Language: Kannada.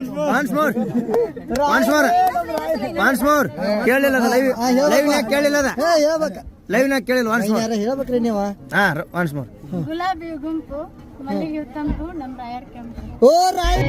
Once more once more once more ಕೇಳಿಲ್ಲ ಅದ ಲೈವ್ ಲೈವ್ನ್ಯಾಗ ಕೇಳಿಲ್ಲ ಅದ ಹೇ ಹೇಳ್ಬೇಕ. ಲೈವ್ನ್ಯಾಗ ಕೇಳಿಲ್ಲ ಒನ್ಸ್ ಮೋರ್ ಹೇಳ್ಬೇಕ್ರಿ ನೀವು. ಹಾ ಒನ್ಸ್ ಮೋರ್ ಗುಲಾಬಿ ಗುಂಪು ಮಲ್ಲಿಗೆ ತಂಪು ನಮ್ಮ ರಾಯರ್ ಕೆಂಪು. ಓ ರಾಯ್